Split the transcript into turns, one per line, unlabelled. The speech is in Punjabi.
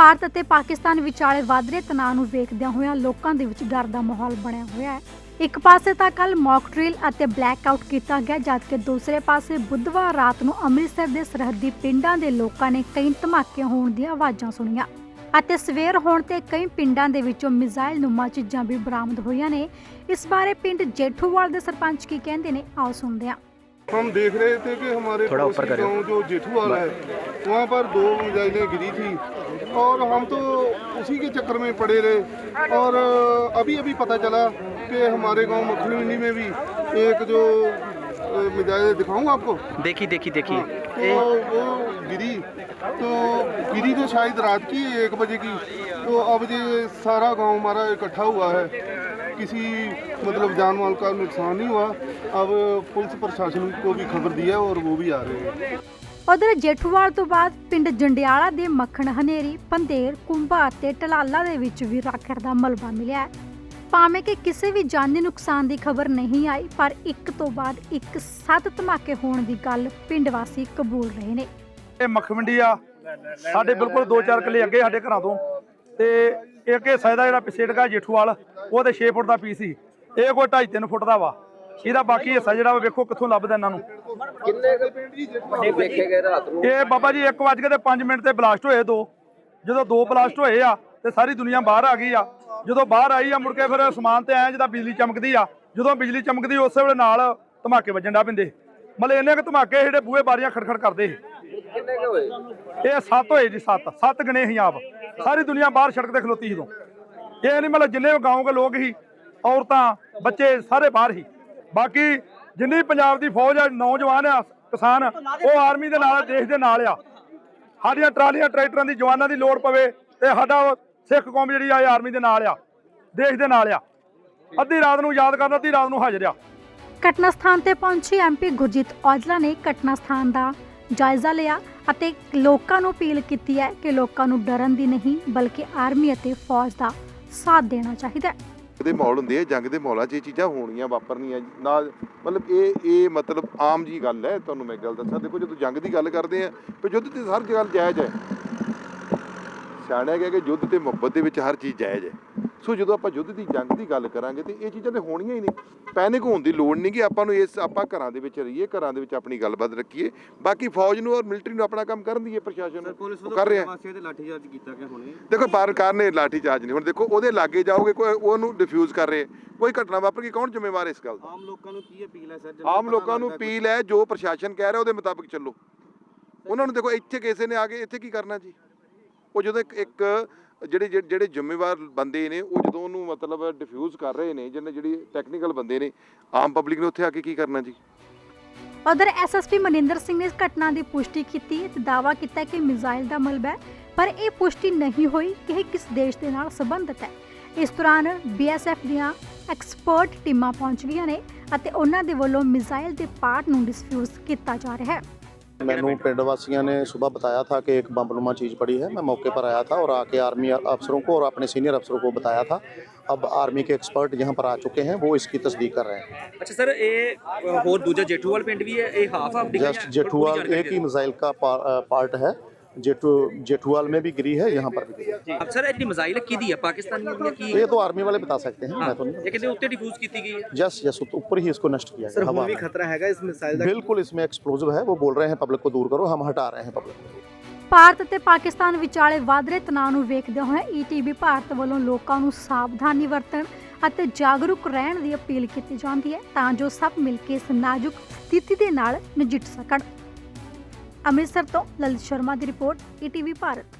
ਭਾਰਤ ਅਤੇ ਪਾਕਿਸਤਾਨ ਵਿਚਾਲੇ ਵਧ ਰਹੇ ਤਣਾਅ ਨੂੰ ਵੇਖਦਿਆਂ ਹੋਇਆਂ ਲੋਕਾਂ ਦੇ ਵਿੱਚ ਡਰ ਦਾ ਮਾਹੌਲ ਬਣਿਆ ਹੋਇਆ ਹੈ ਇੱਕ ਪਾਸੇ ਤਾਂ ਕੱਲ ਮੌਕ ਡਰਿਲ ਅਤੇ ਬਲੈਕ ਆਊਟ ਕੀਤਾ ਗਿਆ ਜਦਕਿ ਦੂਸਰੇ ਪਾਸੇ ਬੁੱਧਵਾਰ ਰਾਤ ਨੂੰ ਅੰਮ੍ਰਿਤਸਰ ਦੇ ਸਰਹੱਦੀ ਪਿੰਡਾਂ ਦੇ ਲੋਕਾਂ ਨੇ ਕਈ ਧਮਾਕੇ ਹੋਣ ਦੀਆਂ ਆਵਾਜ਼ਾਂ ਸੁਣੀਆਂ ਅਤੇ ਸਵੇਰ ਹੋਣ ਤੇ ਕਈ ਪਿੰਡਾਂ ਦੇ ਵਿੱਚੋਂ ਮਿਜ਼ਾਈਲ ਨੁਮਾ ਚੀਜ਼ਾਂ ਵੀ ਬਰਾਮਦ ਹੋਈਆਂ ਨੇ ਇਸ ਬਾਰੇ ਪਿੰਡ ਜੇਠੂਵਾਲ ਦੇ ਸਰਪੰਚ ਕੀ ਕਹਿੰਦੇ ਨੇ ਆਓ ਸੁਣਦੇ ਹਾਂ
हम देख रहे थे कि हमारे
थोड़ा ऊपर
पड़ोसी
करें।
गांव जो जेठूवाल है वहाँ पर दो मिसाइलें गिरी थी और हम तो उसी के चक्कर में पड़े रहे। और अभी अभी पता चला कि हमारे गाँव मंडी में भी एक जो मिजाज मिसाइल दिखाऊँ आपको?
देखी देखी देखी
तो वो गिरी। तो गिरी तो शायद रात की एक बजे की। तो अब ये सारा गाँव हमारा इकट्ठा हुआ है। किसी मतलब जान माल का नुकसान नहीं हुआ। अब पुलिस प्रशासन को भी खबर दी है और वो भी आ रहे हैं।
ਉਧਰ ਜੇਠੂਵਾਲ ਤੋਂ ਬਾਅਦ ਪਿੰਡ ਜੰਡਿਆਲਾ ਦੇ ਮੱਖਣ ਹਨੇਰੀ ਪੰਦੇਰ ਕੁੰਭਾ ਅਤੇ ਟਲਾਲਾ ਦੇ ਵਿੱਚ ਵੀ ਰਾਖੜ ਦਾ ਮਲਬਾ ਮਿਲਿਆ ਭਾਵੇਂ ਕਿ ਕਿਸੇ ਵੀ ਜਾਨੀ ਨੁਕਸਾਨ ਦੀ ਖਬਰ ਨਹੀਂ ਆਈ, ਪਰ ਇੱਕ ਤੋਂ ਬਾਅਦ ਇੱਕ ਸੱਤ ਧਮਾਕੇ ਹੋਣ ਦੀ ਗੱਲ ਪਿੰਡ ਵਾਸੀ ਕਬੂਲ ਰਹੇ ਨੇ।
ਇਹ ਮੱਖਮੰਡੀ ਆ। ਸਾਡੇ ਬਿਲਕੁਲ 2-4 ਕਿਲੇ ਅੱਗੇ ਸਾਡੇ ਘਰਾਂ ਤੋਂ। ਤੇ ਇੱਕ ਹਿੱਸਾ ਇਹਦਾ ਜਿਹੜਾ ਪਿੱਛੇ ਜੇਠੂਵਾਲ, ਉਹ ਤੇ 6 ਫੁੱਟ ਦਾ ਪੀਸ ਸੀ। ਇਹ ਕੋਈ 2.5-3 ਫੁੱਟ ਦਾ ਵਾ। ਇਹਦਾ ਬਾਕੀ ਹਿੱਸਾ ਜਿਹੜਾ ਵਾ ਵੇਖੋ ਕਿੱਥੋਂ ਲੱਭਦਾ ਇਹਨਾਂ ਨੂੰ। ਇਹ ਬਾਬਾ ਜੀ 1 ਵਜ ਕੇ ਤੇ 5 ਮਿੰਟ ਤੇ ਬਲਾਸਟ ਹੋਏ ਦੋ। ਜਦੋਂ ਦੋ ਬਲਾਸਟ ਹੋਏ ਆ ਤੇ ਸਾਰੀ ਦੁਨੀਆ ਬਾਹਰ ਆ ਗਈ ਆ। ਜਦੋਂ ਬਾਹਰ ਆਈ ਆ ਮੁੜ ਕੇ ਫਿਰ ਸਮਾਨ ਤੇ ਐ ਜਿੱਦਾਂ ਬਿਜਲੀ ਚਮਕਦੀ ਆ। ਜਦੋਂ ਬਿਜਲੀ ਚਮਕਦੀ ਉਸੇ ਵੇਲੇ ਨਾਲ ਧਮਾਕੇ ਵੱਜਣ ਡਾ ਪੈਂਦੇ। ਮਤਲਬ ਇੰਨੇ ਕੁ ਧਮਾਕੇ ਜਿਹੜੇ ਬੂਹੇ ਬਾਰੀਆਂ ਖੜਖੜ ਕਰਦੇ ਸੀ। ਇਹ ਸੱਤ ਹੋਏ ਜੀ ਸੱਤ। ਸੱਤ ਗਣੇ ਸੀ ਆਪ। ਸਾਰੀ ਦੁਨੀਆ ਬਾਹਰ ਸੜਕ ਤੇ ਖਲੋਤੀ ਸੀ ਉਦੋਂ। ਇਹ ਨਹੀਂ ਮਤਲਬ ਜਿੰਨੇ ਗਾਉਂ ਦੇ ਲੋਕ ਸੀ ਔਰਤਾਂ ਬੱਚੇ ਸਾਰੇ ਬਾਹਰ ਸੀ। ਬਾਕੀ ਜਿੰਨੀ ਪੰਜਾਬ ਦੀ ਫੌਜ ਆ ਨੌਜਵਾਨ ਆ ਕਿਸਾਨ, ਉਹ ਆਰਮੀ ਦੇ ਨਾਲ ਦੇਸ਼ ਦੇ ਨਾਲ ਆ। ਸਾਡੀਆਂ ਟਰਾਲੀਆਂ, ਟਰੈਕਟਰਾਂ ਦੀ ਜਵਾਨਾਂ ਦੀ ਲੋੜ ਪਵੇ ਤੇ ਸਾਡਾ ਸਿੱਖ ਕੌਮ ਜਿਹੜੀ ਆ ਆਰਮੀ ਦੇ ਨਾਲ ਆ, ਦੇਸ਼ ਦੇ ਨਾਲ ਆ। ਅੱਧੀ ਰਾਤ ਨੂੰ ਯਾਦ ਕਰਨਾ, ਅੱਧੀ ਰਾਤ ਨੂੰ ਹਾਜ਼ਰ ਆ।
ਘਟਨਾ ਸਥਾਨ ਤੇ ਪਹੁੰਚੀ ਐਮਪੀ ਗੁਰਜੀਤ ਔਜਲਾ ਨੇ ਘਟਨਾ ਸਥਾਨ ਦਾ ਜਾਇਜ਼ਾ ਲਿਆ ਅਤੇ ਲੋਕਾਂ ਨੂੰ ਅਪੀਲ ਕੀਤੀ ਹੈ ਕਿ ਲੋਕਾਂ ਨੂੰ ਡਰਨ ਦੀ ਨਹੀਂ, ਬਲਕਿ ਆਰਮੀ ਅਤੇ ਫੌਜ ਦਾ ਸਾਥ ਦੇਣਾ ਚਾਹੀਦਾ ਹੈ।
ਦੇ ਮਾਹੌਲ ਹੁੰਦੇ ਆ, ਜੰਗ ਦੇ ਮਾਹੌਲਾਂ 'ਚ ਇਹ ਚੀਜ਼ਾਂ ਹੋਣੀਆਂ, ਵਾਪਰਨੀਆਂ ਨਾਲ ਮਤਲਬ ਇਹ ਇਹ ਮਤਲਬ ਆਮ ਜੀ ਗੱਲ ਹੈ, ਤੁਹਾਨੂੰ ਮੈਂ ਗੱਲ ਦੱਸਾਂ। ਦੇਖੋ, ਜਦੋਂ ਜੰਗ ਦੀ ਗੱਲ ਕਰਦੇ ਆ, ਤੇ ਯੁੱਧ ਤੇ ਹਰ ਗੱਲ ਜਾਇਜ਼ ਹੈ। ਸਿਆਣਿਆ ਗਿਆ ਕਿ ਯੁੱਧ ਤੇ ਮੁਹੱਬਤ ਦੇ ਵਿੱਚ ਹਰ ਚੀਜ਼ ਜਾਇਜ਼ ਹੈ। ਸੋ ਜਦੋਂ ਆਪਾਂ ਯੁੱਧ ਦੀ ਜੰਗ ਦੀ ਗੱਲ ਕਰਾਂਗੇ ਤੇ ਇਹ ਚੀਜ਼ਾਂ ਤੇ ਹੋਣੀਆਂ ਹੀ ਨਹੀਂ। ਪੈਨਿਕ ਹੋਣ ਦੀ ਲੋੜ ਨਹੀਂ ਕਿ ਆਪਾਂ ਨੂੰ ਇਸ ਆਪਾਂ ਘਰਾਂ ਦੇ ਵਿੱਚ ਰਹੀਏ ਘਰਾਂ ਦੇ ਵਿੱਚ ਆਪਣੀ ਗੱਲਬਾਤ ਰੱਖੀਏ। ਬਾਕੀ ਫੌਜ ਨੂੰ ਔਰ ਮਿਲਟਰੀ ਨੂੰ ਆਪਣਾ ਕੰਮ ਕਰਨ ਦੀਏ ਪ੍ਰਸ਼ਾਸਨ ਨੂੰ ਕਰ ਰਿਹਾ।
ਵਾਸੀਆਂ ਤੇ ਲਾਠੀਚਾਰਜ ਕੀਤਾ ਗਿਆ ਹੁਣੇ।
ਦੇਖੋ ਸਰਕਾਰ ਨੇ ਲਾਠੀ ਚਾਰਜ ਨਹੀਂ ਹੁਣ ਦੇਖੋ ਉਹਦੇ ਲਾਗੇ ਜਾਓਗੇ ਕੋਈ ਉਹਨੂੰ ਡਿਫਿਊਜ਼ ਕਰ ਰਹੇ। ਕੋਈ ਘਟਨਾ ਵਾਪਰ ਗਈ ਕੌਣ ਜ਼ਿੰਮੇਵਾਰ ਹੈ ਇਸ ਗੱਲ ਦਾ?
ਆਮ ਲੋਕਾਂ ਨੂੰ ਕੀ ਅਪੀਲ ਹੈ ਸਰ?
ਆਮ ਲੋਕਾਂ ਨੂੰ ਅਪੀਲ ਹੈ ਜੋ ਪ੍ਰਸ਼ਾਸਨ ਕਹਿ ਰਿਹਾ ਉਹਦੇ ਮੁਤਾਬਕ ਚੱਲੋ। ਉਹਨਾਂ ਨੂੰ ਦੇਖੋ ਇੱਥੇ ਕਿਸੇ ਨੇ ਆ ਕੇ ਇੱਥੇ ਕੀ ਕਰਨਾ ਜੀ? ਉਹ ਜਦੋਂ ਇੱਕ ਜਿਹੜੇ ਜਿਹੜੇ ਜ਼ਿੰਮੇਵਾਰ ਬੰਦੇ ਨੇ, ਉਹ ਜਦੋਂ ਉਹਨੂੰ ਮਤਲਬ ਡਿਫਿਊਜ਼ ਕਰ ਰਹੇ ਨੇ, ਜਿਹਨੇ ਜਿਹੜੀ ਟੈਕਨੀਕਲ ਬੰਦੇ ਨੇ, ਆਮ ਪਬਲਿਕ ਨੇ ਉੱਥੇ ਆ ਕੇ ਕੀ ਕਰਨਾ ਜੀ?
ਉਧਰ ਐਸਐਸਪੀ ਮਨਿੰਦਰ ਸਿੰਘ ਨੇ ਇਸ ਘਟਨਾ ਦੀ ਪੁਸ਼ਟੀ ਕੀਤੀ ਤੇ ਦਾਅਵਾ ਕੀਤਾ ਕਿ ਮਿਜ਼ਾਈਲ ਦਾ ਮਲਬਾ ਪਰ ਇਹ ਪੁਸ਼ਟੀ ਨਹੀਂ ਹੋਈ ਕਿ ਇਹ ਕਿਸ ਦੇਸ਼ ਦੇ ਨਾਲ ਸੰਬੰਧਿਤ ਹੈ। ਇਸ ਦੌਰਾਨ ਬੀਐਸਐਫ ਦੀਆਂ ਐਕਸਪਰਟ ਟੀਮਾਂ ਪਹੁੰਚ ਗਈਆਂ ਨੇ ਅਤੇ ਉਹਨਾਂ ਦੇ ਵੱਲੋਂ ਮਿਜ਼ਾਈਲ ਦੇ ਪਾਰਟ ਨੂੰ ਡਿਸਫਿਊਜ਼ ਕੀਤਾ ਜਾ ਰਿਹਾ ਹੈ।
मैनू पिंड वासियों ने सुबह बताया था कि एक बमनुमा चीज़ पड़ी है मैं मौके पर आया था और आके आर्मी अफसरों को और अपने सीनियर अफसरों को बताया था अब आर्मी के एक्सपर्ट यहाँ पर आ चुके हैं वो इसकी तस्दीक कर रहे हैं
ਅੱਛਾ ਸਰ ਇਹ ਅ, ਹੋਰ ਦੂਜਾ ਜੇਠੂਵਾਲ ਪਿੰਡ ਵੀ ਹੈ ਇਹ ਹਾਫ ਹਾਫ
जस्ट जेठुआल एक ही मिसाइल का पा- अ, पार्ट है जेठुआल में भी गिरी है यहाँ पर भी गिरी है
ਅਕਸਰ ਇਹ ਜਿਹੜੀ ਮਿਜ਼ਾਈਲ ਹੈ ਕਿਹਦੀ ਹੈ।
ये तो आर्मी वाले बता सकते हैं मैं
ਭਾਰਤ ਅਤੇ ਪਾਕਿਸਤਾਨ ਵਿਚਾਲੇ ਵਧ ਰਹੇ ਤਣਾਅ ਨੂੰ ਵੇਖਦਿਆਂ ਹੋਇਆ ਈਟੀਬੀ ਭਾਰਤ ਵੱਲੋਂ ਲੋਕਾਂ ਨੂੰ ਸਾਵਧਾਨੀ ਵਰਤਣ ਅਤੇ ਜਾਗਰੂਕ ਰਹਿਣ ਦੀ ਅਪੀਲ ਕੀਤੀ ਜਾਂਦੀ ਹੈ ਤਾਂ ਜੋ ਸਭ ਮਿਲ ਕੇ ਇਸ ਨਾਜ਼ੁਕ ਸਥਿਤੀ ਦੇ ਨਾਲ ਨਜਿੱਠ ਸਕਣ। ਅੰਮ੍ਰਿਤਸਰ ਤੋਂ ਲਲਿਤ ਸ਼ਰਮਾ ਦੀ ਰਿਪੋਰਟ ਈਟੀਵੀ ਭਾਰਤ।